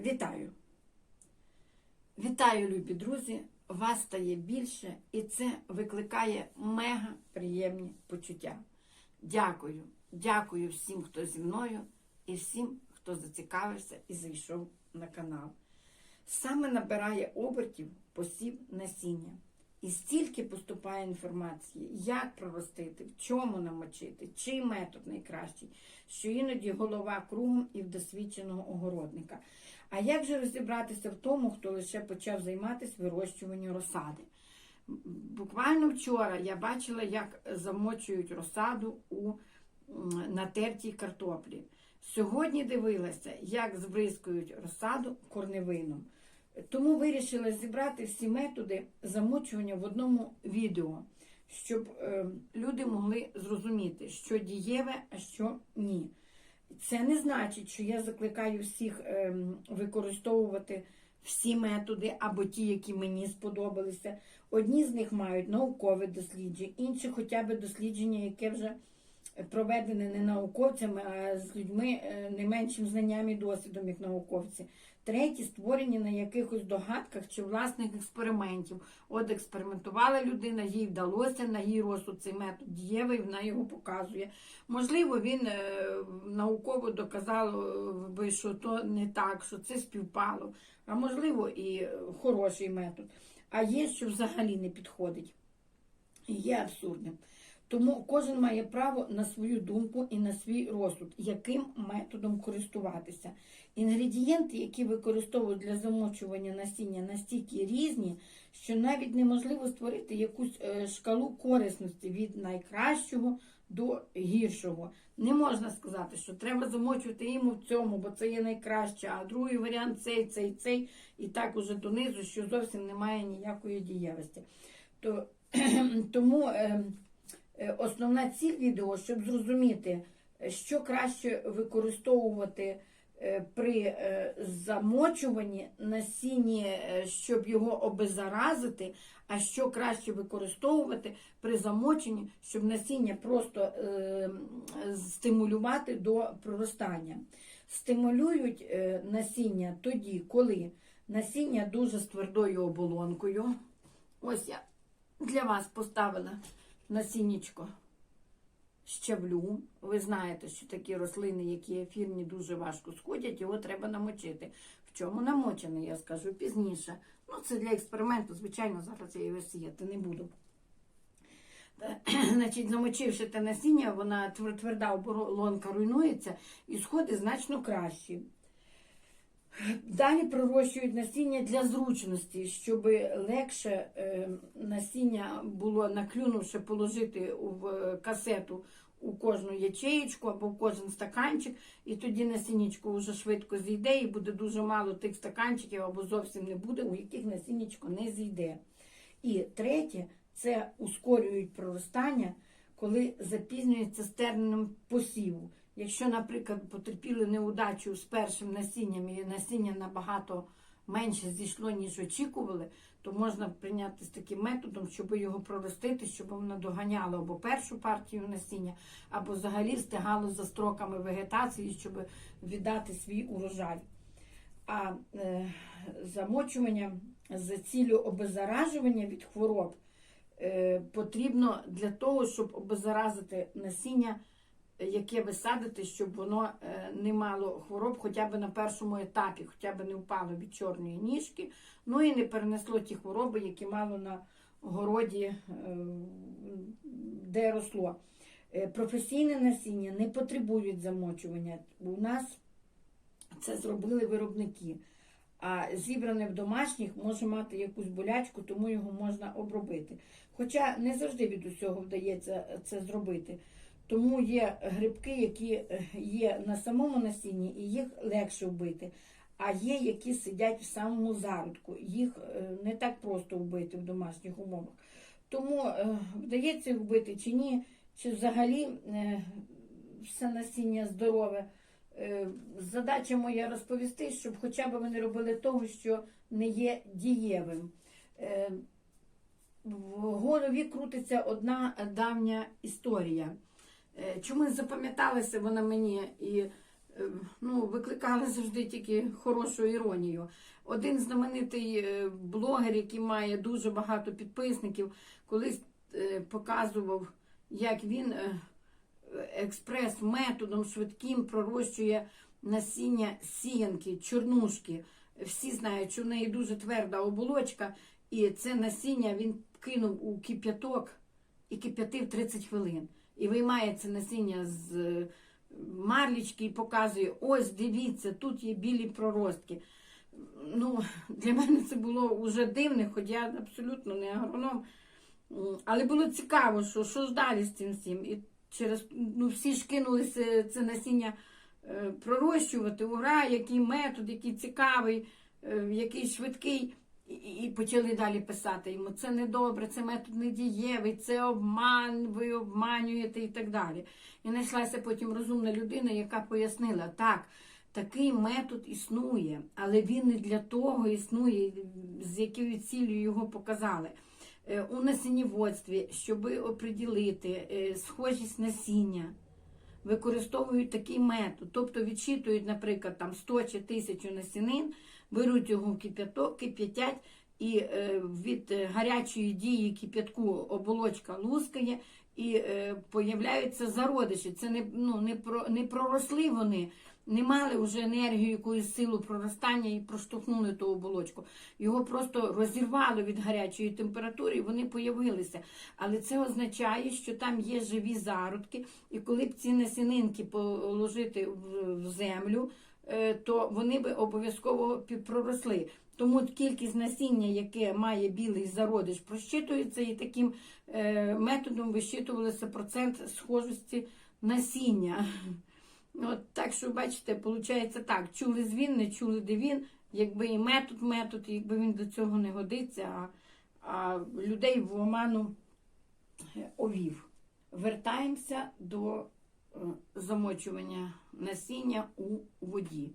Вітаю! Вітаю, любі друзі! Вас стає більше, і це викликає мега приємні почуття. Дякую, дякую всім, хто зі мною, і всім, хто зацікавився і зайшов на канал. Саме набирає обертів посів насіння. І стільки поступає інформації, як проростити, в чому намочити, чий метод найкращий, що іноді голова кругом і в досвідченого огородника. А як же розібратися в тому, хто лише почав займатися вирощуванням розсади? Буквально вчора я бачила, як замочують розсаду у натертій картоплі. Сьогодні дивилася, як збризкують розсаду корневином. Тому вирішила зібрати всі методи замочування в одному відео, щоб е, люди могли зрозуміти, що дієве, а що ні. Це не значить, що я закликаю всіх е, використовувати всі методи або ті, які мені сподобалися. Одні з них мають наукове дослідження, інші хоча б дослідження, яке вже проведене не науковцями, а з людьми е, не меншим знанням і досвідом, як науковці. Треті створені на якихось догадках чи власних експериментів. От експериментувала людина, їй вдалося, на її розсуд цей метод дієвий, вона його показує. Можливо, він е, науково доказав би, що то не так, що це співпало. А можливо, і е, хороший метод. А є, що взагалі не підходить. Є абсурдним. Тому кожен має право на свою думку і на свій розсуд, яким методом користуватися. Інгредієнти, які використовують для замочування насіння, настільки різні, що навіть неможливо створити якусь е, шкалу корисності від найкращого до гіршого. Не можна сказати, що треба замочувати йому в цьому, бо це є найкраще, а другий варіант цей, цей, цей, і так уже донизу, що зовсім немає ніякої дієвості. То, тому. Е, Основна ціль відео, щоб зрозуміти, що краще використовувати е, при е, замочуванні насінні, е, щоб його обеззаразити, а що краще використовувати при замоченні, щоб насіння просто стимулювати до проростання. Стимулюють насіння тоді, коли насіння дуже з твердою оболонкою. Ось я для вас поставила насіннячко щавлю. Ви знаєте, що такі рослини, які ефірні, дуже важко сходять, його треба намочити. В чому намочений, я скажу пізніше. Ну, це для експерименту, звичайно, зараз я його сіяти не буду. Значить, замочивши те насіння, вона тверда оболонка руйнується і сходи значно кращі. Далі пророщують насіння для зручності, щоб легше е, насіння було наклюнувши положити в касету у кожну ячеєчку або в кожен стаканчик, і тоді насіннячко вже швидко зійде, і буде дуже мало тих стаканчиків або зовсім не буде, у яких насіннячко не зійде. І третє це ускорюють проростання, коли запізнюється з терміном посіву. Якщо, наприклад, потерпіли неудачу з першим насінням і насіння набагато менше зійшло, ніж очікували, то можна прийняти з таким методом, щоб його проростити, щоб воно доганяло або першу партію насіння, або взагалі встигало за строками вегетації, щоб віддати свій урожай. А е, замочування з ціллю обеззаражування від хвороб е, потрібно для того, щоб обеззаразити насіння яке ви садите, щоб воно е, не мало хвороб хоча б на першому етапі, хоча б не впало від чорної ніжки, ну і не перенесло ті хвороби, які мало на городі, е, де росло. Е, Професійне насіння не потребують замочування. У нас це зробили виробники. А зібране в домашніх може мати якусь болячку, тому його можна обробити. Хоча не завжди від усього вдається це зробити. Тому є грибки, які е, є на самому насінні, і їх легше вбити. А є, які сидять в самому зародку. Їх е, не так просто вбити в домашніх умовах. Тому е, вдається вбити чи ні, чи взагалі все насіння здорове. Задача моя розповісти, щоб хоча б ви не робили того, що не є дієвим. В голові крутиться одна давня історія. Е, Чому запам'яталася вона мені і е, ну, викликали завжди тільки хорошу іронію. Один знаменитий е, блогер, який має дуже багато підписників, колись показував, як він експрес-методом швидким пророщує насіння сіянки, чорнушки. Всі знають, що в неї дуже тверда оболочка, і це насіння він кинув у кип'яток і кип'ятив 30 хвилин. І виймає це насіння з е, марлічки і показує: ось дивіться, тут є білі проростки. Ну, для мене це було вже дивне, хоч я абсолютно не агроном. Але було цікаво, що, що ж далі з цим всім. І через ну, всі ж кинулися це насіння е, пророщувати. Ура, який метод, який цікавий, е, який швидкий. І, почали далі писати йому, це не добре, це метод не дієвий, це обман, ви обманюєте і так далі. І знайшлася потім розумна людина, яка пояснила, так, такий метод існує, але він не для того існує, з якою ціллю його показали. Е, У насіннєводстві, щоб оприділити е, схожість насіння, використовують такий метод. Тобто відчитують, наприклад, там 100 чи 1000 насінин, беруть його в кип'яток, кип'ятять, і е, від гарячої дії кип'ятку оболочка лускає, і е, появляються зародиші. Це не, ну, не, про, не проросли вони, не мали вже енергію, якоїсь силу проростання і проштовхнули ту оболочку. Його просто розірвало від гарячої температури, і вони появилися. Але це означає, що там є живі зародки, і коли б ці насінинки положити в, землю, то вони би обов'язково проросли. Тому кількість насіння, яке має білий зародиш, просчитується, і таким е, методом вищитувалося процент схожості насіння. От так що, бачите, виходить так, чули звін, не чули де він, якби і метод, метод, якби він до цього не годиться, а, а людей в оману е, овів. Вертаємося до е, замочування насіння у воді.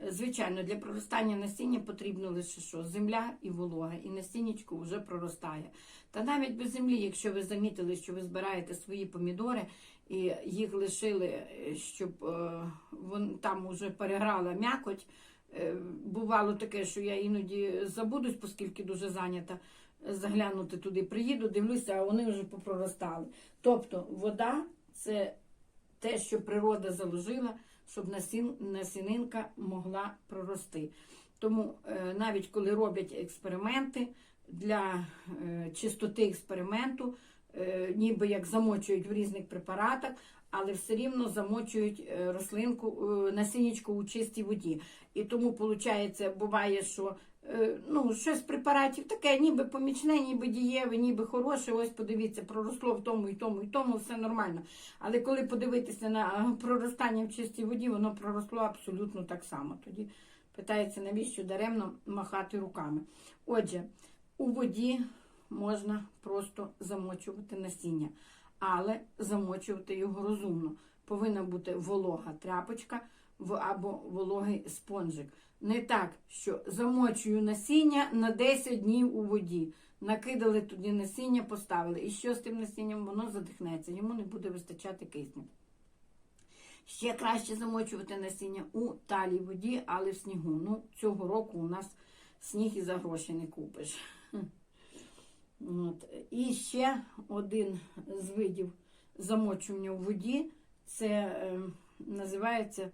Е, Звичайно, для проростання насіння потрібно лише що? Земля і волога, і насіннячко вже проростає. Та навіть без землі, якщо ви замітили, що ви збираєте свої помідори і їх лишили, е, щоб е, вон там уже переграла м'якоть. Е, бувало таке, що я іноді забудусь, оскільки дуже зайнята, е, заглянути туди, приїду, дивлюся, а вони вже попроростали. Тобто вода це те, що природа заложила, щоб насінинка могла прорости. Тому е, навіть коли роблять експерименти для е, чистоти експерименту, е, ніби як замочують в різних препаратах, але все рівно замочують рослинку, насіннячку у чистій воді. І тому, виходить, буває, що ну, щось препаратів таке, ніби помічне, ніби дієве, ніби хороше. Ось подивіться, проросло в тому і тому, і тому, все нормально. Але коли подивитися на проростання в чистій воді, воно проросло абсолютно так само. Тоді питається, навіщо даремно махати руками. Отже, у воді можна просто замочувати насіння, але замочувати його розумно. Повинна бути волога тряпочка або вологий спонжик. Не так, що замочую насіння на 10 днів у воді. Накидали туди насіння, поставили. І що з тим насінням? Воно задихнеться, йому не буде вистачати кисню. Ще краще замочувати насіння у талій воді, але в снігу. Ну, цього року у нас сніг і за гроші не купиш. От. І ще один з видів замочування у воді це е, називається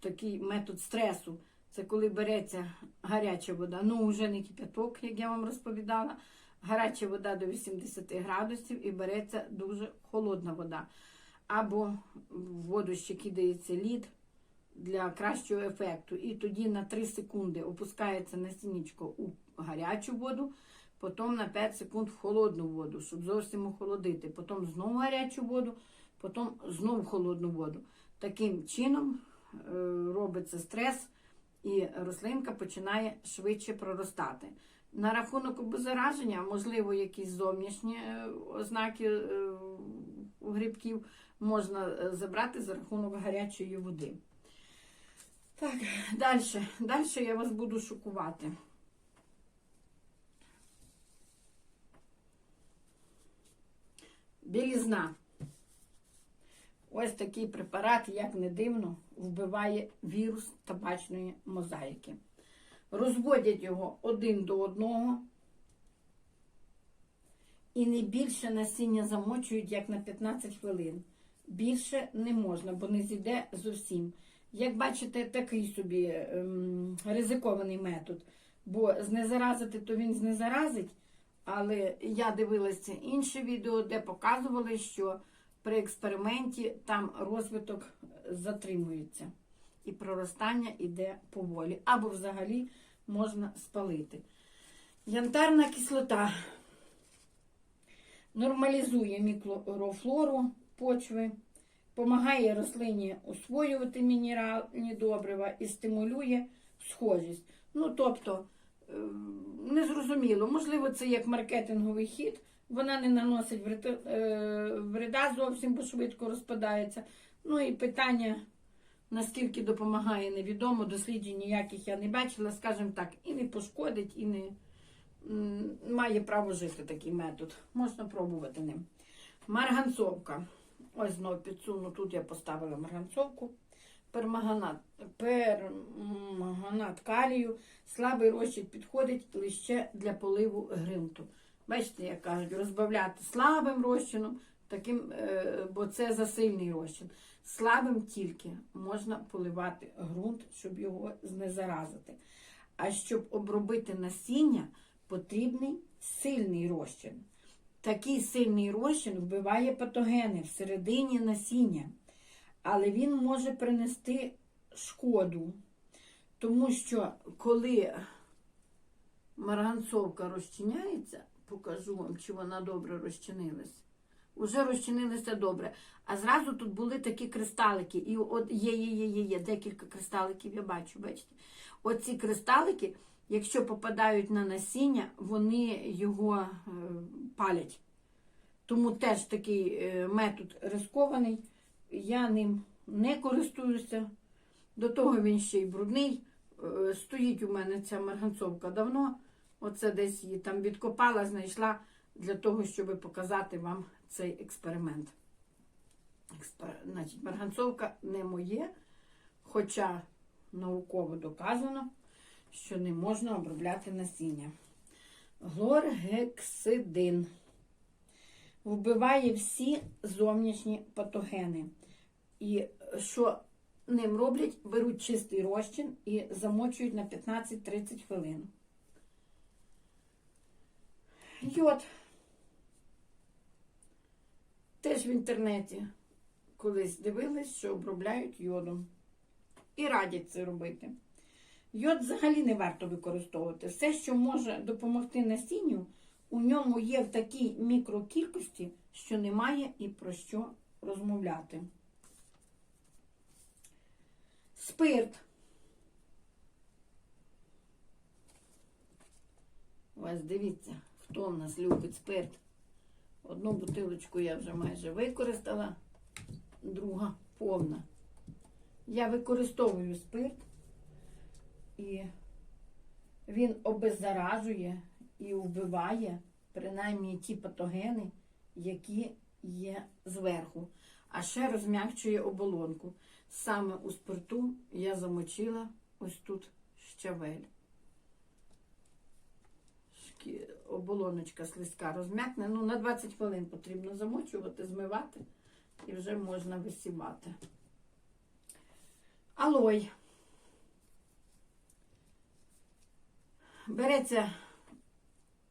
такий метод стресу. Це коли береться гаряча вода, ну вже не кипяток, як я вам розповідала. Гаряча вода до 80 градусів і береться дуже холодна вода. Або в воду ще кидається лід для кращого ефекту. І тоді на 3 секунди опускається насіннячко у гарячу воду, потім на 5 секунд в холодну воду, щоб зовсім охолодити. Потім знову гарячу воду, потім знову холодну воду. Таким чином е, робиться стрес, і рослинка починає швидше проростати. На рахунок обеззараження, можливо, якісь зовнішні е, ознаки е, грибків можна забрати за рахунок гарячої води. Так, далі. Далі я вас буду шокувати. Білізна. Ось такий препарат, як не дивно, вбиває вірус табачної мозаїки. Розводять його один до одного. І не більше насіння замочують, як на 15 хвилин. Більше не можна, бо не зійде зовсім. Як бачите, такий собі ем, ризикований метод. Бо знезаразити, то він знезаразить. Але я дивилася інше відео, де показували, що при експерименті там розвиток затримується. І проростання йде поволі. Або взагалі можна спалити. Янтарна кислота нормалізує мікрофлору почви, допомагає рослині освоювати мінеральні добрива і стимулює схожість. Ну, тобто, е, незрозуміло, можливо, це як маркетинговий хід. Вона не наносить вреда, е, вреда зовсім, бо швидко розпадається. Ну і питання, наскільки допомагає, невідомо. Досліджень ніяких я не бачила, скажімо так, і не пошкодить, і не має право жити такий метод. Можна пробувати ним. Марганцовка. Ось знову підсуну, тут я поставила марганцовку. Пермаганат, пермаганат калію, слабий розчин підходить лише для поливу ґрунту. Бачите, як кажуть, розбавляти слабим розчином, таким, е, бо це засильний розчин. Слабим тільки можна поливати ґрунт, щоб його знезаразити. А щоб обробити насіння, потрібний сильний розчин. Такий сильний розчин вбиває патогени всередині насіння, але він може принести шкоду, тому що коли марганцовка розчиняється, покажу вам, чи вона добре розчинилась. Уже розчинилися добре. А зразу тут були такі кристалики. І от є, є, є, є, є, декілька кристаликів, я бачу, бачите? Оці кристалики, якщо попадають на насіння, вони його е, палять. Тому теж такий е, метод рискований. Я ним не користуюся. До того він ще й брудний. Е, Стоїть у мене ця марганцовка давно. Оце десь її там відкопала, знайшла для того, щоб показати вам цей експеримент. Експер... Значить, марганцовка не моє, хоча науково доказано, що не можна обробляти насіння. Глоргексидин вбиває всі зовнішні патогени. І що ним роблять? Беруть чистий розчин і замочують на 15-30 хвилин. Йод. Теж в інтернеті колись дивились, що обробляють йодом. І радять це робити. Йод взагалі не варто використовувати. Все, що може допомогти насінню, у ньому є в такій мікрокількості, що немає і про що розмовляти. Спирт. Ось дивіться, хто в нас любить спирт. Одну бутилочку я вже майже використала, друга повна. Я використовую спирт, і він обеззаражує і вбиває принаймні ті патогени, які є зверху. А ще розм'якчує оболонку. Саме у спирту я замочила ось тут щавель. Оболоночка слизька розм'якне. Ну, на 20 хвилин потрібно замочувати, змивати і вже можна висівати. Алой. Береться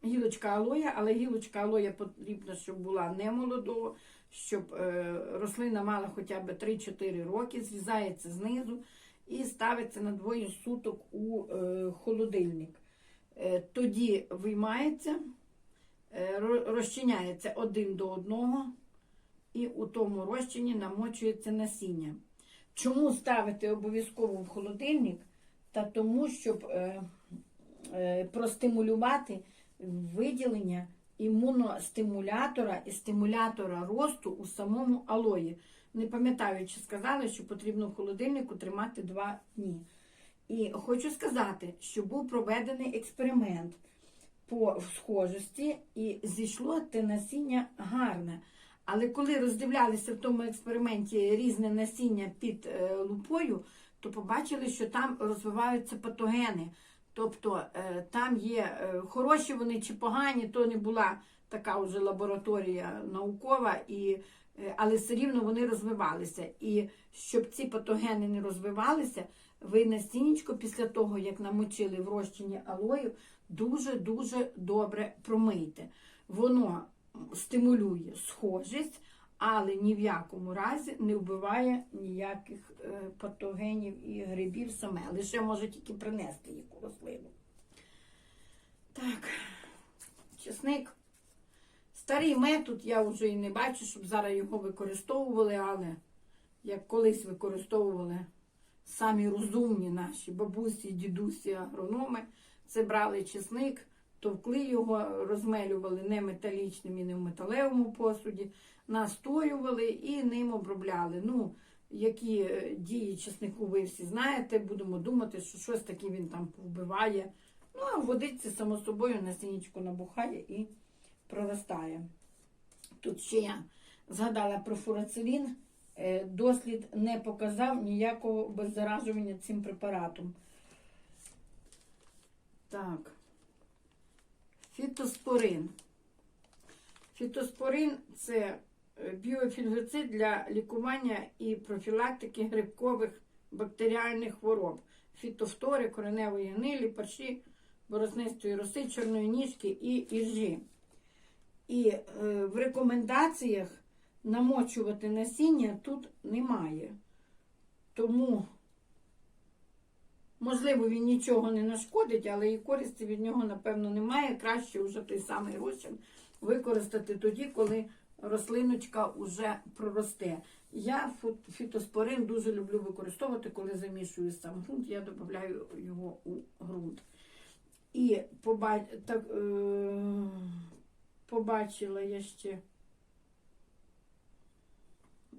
гілочка алоя, але гілочка алоя потрібно, щоб була не молодого, щоб е, рослина мала хоча б 3-4 роки, зрізається знизу і ставиться на двоє суток у е, холодильник. Е, тоді виймається, е, розчиняється один до одного, і у тому розчині намочується насіння. Чому ставити обов'язково в холодильник? Та тому, щоб е, простимулювати виділення імуностимулятора і стимулятора росту у самому алої. Не пам'ятаю, чи сказали, що потрібно в холодильнику тримати 2 дні. І хочу сказати, що був проведений експеримент по схожості, і зійшло те насіння гарне. Але коли роздивлялися в тому експерименті різне насіння під е, лупою, то побачили, що там розвиваються патогени. Тобто е, там є е, хороші вони чи погані, то не була така вже лабораторія наукова, і, але все рівно вони розвивалися. І щоб ці патогени не розвивалися, ви настінечко після того, як намочили в розчині алою, дуже-дуже добре промийте. Воно стимулює схожість, але ні в якому разі не вбиває ніяких е, патогенів і грибів саме. Лише може тільки принести яку рослину. Так, чесник. Старий метод я вже і не бачу, щоб зараз його використовували, але як колись використовували самі розумні наші бабусі, дідусі, агрономи, це брали чесник, товкли його, розмелювали не металічним і не в металевому посуді, настоювали і ним обробляли. Ну, які е, дії чеснику ви всі знаєте, будемо думати, що щось таке він там повбиває. Ну, а в водиці, само собою, насіннячко набухає і проростає. Тут ще я згадала про фурацилін. Е, Дослід не показав ніякого беззаражування цим препаратом. Так. Фітоспорин. Фітоспорин це е, біофільгоцид для лікування і профілактики грибкових бактеріальних хвороб. Фітофтори, кореневої гнилі, парші, борознистої роси, чорної ніжки і іржі. І е, в рекомендаціях намочувати насіння тут немає. Тому, можливо, він нічого не нашкодить, але і користі від нього, напевно, немає. Краще вже той самий розчин використати тоді, коли рослиночка вже проросте. Я фітоспорин дуже люблю використовувати, коли замішую сам ґрунт, я додаю його у ґрунт. І поба... так, е... побачила я ще.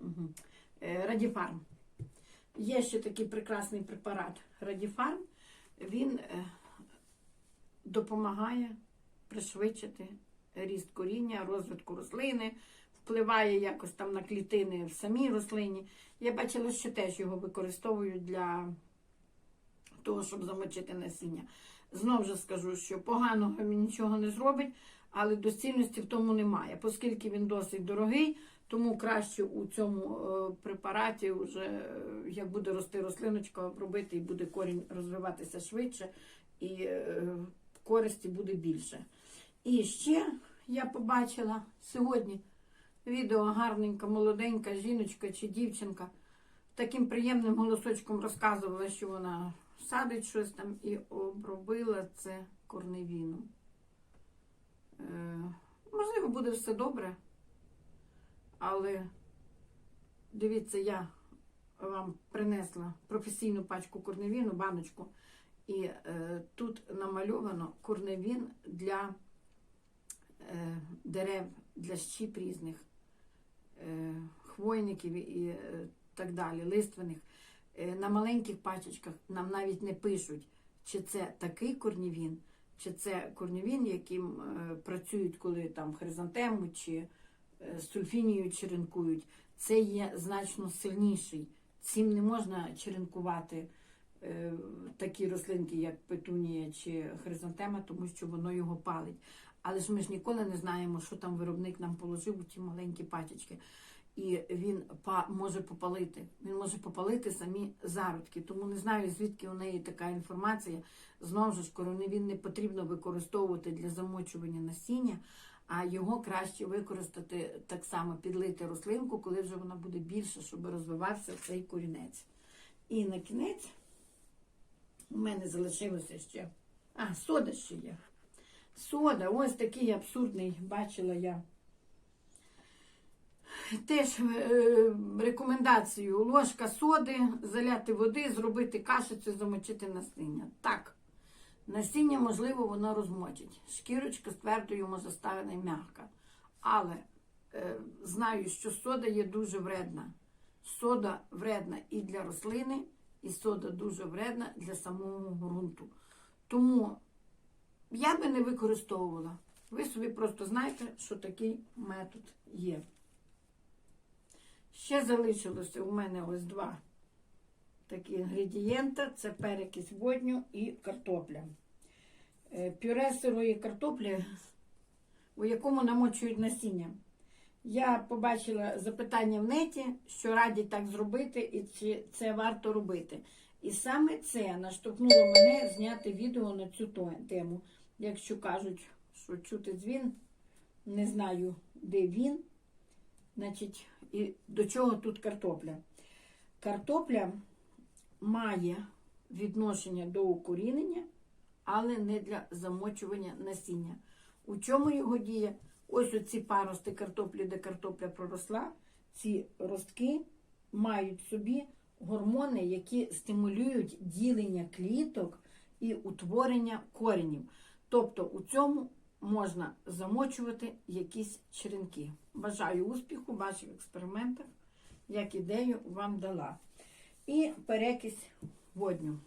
Угу. Радіфарм. Є ще такий прекрасний препарат Радіфарм. Він е, допомагає пришвидшити ріст коріння, розвитку рослини, впливає якось там на клітини в самій рослині. Я бачила, що теж його використовують для того, щоб замочити насіння. Знову ж скажу, що поганого він нічого не зробить, але доцільності в тому немає, оскільки він досить дорогий. Тому краще у цьому е, препараті, вже, е, як буде рости рослиночка, обробити і буде корінь розвиватися швидше, і е, користі буде більше. І ще я побачила сьогодні відео гарненька, молоденька жіночка чи дівчинка таким приємним голосочком розказувала, що вона садить щось там і обробила це корневіном. Е, можливо, буде все добре. Але дивіться, я вам принесла професійну пачку корневіну, баночку, і е, тут намальовано корневін для е, дерев, для щіп різних, е, хвойників і е, так далі, лиственних. Е, на маленьких пачечках нам навіть не пишуть, чи це такий корнівін, чи це корнівін, яким е, працюють, коли там хризантему чи е, сульфінію черенкують. Це є значно сильніший. Цим не можна черенкувати такі рослинки, як петунія чи хризантема, тому що воно його палить. Але ж ми ж ніколи не знаємо, що там виробник нам положив у ті маленькі пачечки. І він може попалити. Він може попалити самі зародки. Тому не знаю, звідки у неї така інформація. Знову ж коронавін не потрібно використовувати для замочування насіння, а його краще використати так само, підлити рослинку, коли вже вона буде більша, щоб розвивався цей корінець. І на кінець у мене залишилося ще. А, сода ще є. Сода, ось такий абсурдний, бачила я. Теж е, рекомендацію ложка соди, заляти води, зробити кашицю, замочити насіння. Так, насіння, можливо, воно розмочить. Шкірочка з твердою може ставити м'яка. Але е, знаю, що сода є дуже вредна. Сода вредна і для рослини, і сода дуже вредна для самого ґрунту. Тому я би не використовувала. Ви собі просто знаєте, що такий метод є. Ще залишилося у мене ось два такі інгредієнти: це перекись водню і картопля. Е, Пюре сирої картоплі, у якому намочують насіння. Я побачила запитання в неті, що радять так зробити, і чи це варто робити. І саме це наштовхнуло мене зняти відео на цю тему. Якщо кажуть, що чути дзвін, не знаю, де він. Значить, і до чого тут картопля? Картопля має відношення до укорінення, але не для замочування насіння. У чому його діє? Ось оці парости картоплі, де картопля проросла, ці ростки мають собі гормони, які стимулюють ділення кліток і утворення коренів. Тобто у цьому можна замочувати якісь черенки. Бажаю успіху в ваших експериментах, як ідею вам дала. І перекись водню.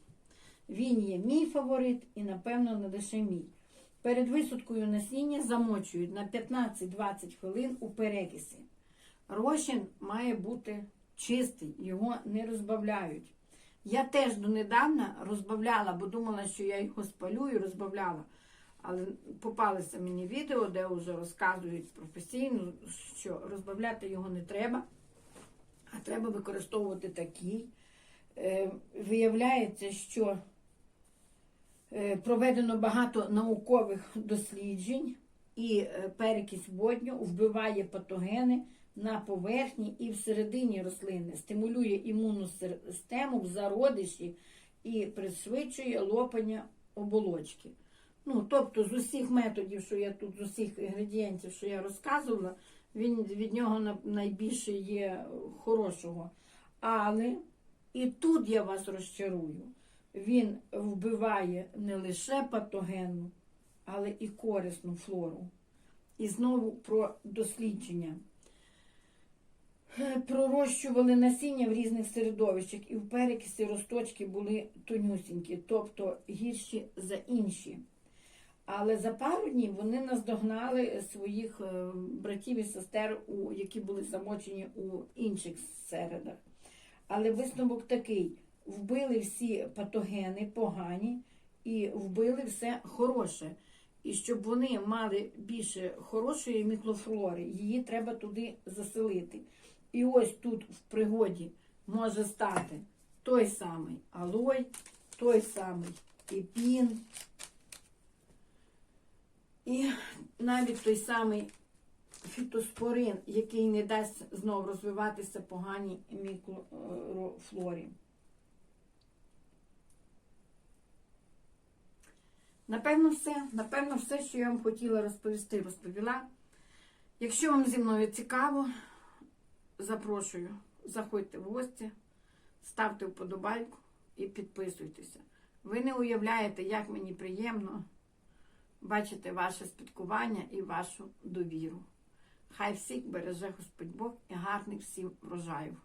Він є мій фаворит і, напевно, не лише мій. Перед висадкою насіння замочують на 15-20 хвилин у перекисі. Розчин має бути чистий, його не розбавляють. Я теж донедавна розбавляла, бо думала, що я його спалю і розбавляла. Але попалися мені відео, де вже розказують професійно, що розбавляти його не треба, а треба використовувати такий. Е, Виявляється, що е, проведено багато наукових досліджень, і е, перекись водню вбиває патогени на поверхні і всередині рослини, стимулює імунну систему в зародиші і пришвидшує лопання оболочки. Ну, тобто з усіх методів, що я тут, з усіх інгредієнтів, що я розказувала, він від нього найбільше є хорошого. Але і тут я вас розчарую. Він вбиває не лише патогенну, але і корисну флору. І знову про дослідження. Пророщували насіння в різних середовищах, і в перекисі росточки були тонюсінькі, тобто гірші за інші. Але за пару днів вони наздогнали своїх е, братів і сестер, які були замочені у інших середах. Але висновок такий: вбили всі патогени погані і вбили все хороше. І щоб вони мали більше хорошої мікрофлори, її треба туди заселити. І ось тут в пригоді може стати той самий алой, той самий епін, і навіть той самий фітоспорин, який не дасть знов розвиватися поганій мікрофлорі. Напевно, все. Напевно, все, що я вам хотіла розповісти, розповіла. Якщо вам зі мною цікаво, запрошую, заходьте в гості, ставте вподобайку і підписуйтеся. Ви не уявляєте, як мені приємно бачити ваше спілкування і вашу довіру. Хай всіх береже Господь Бог і гарних всім врожаїв.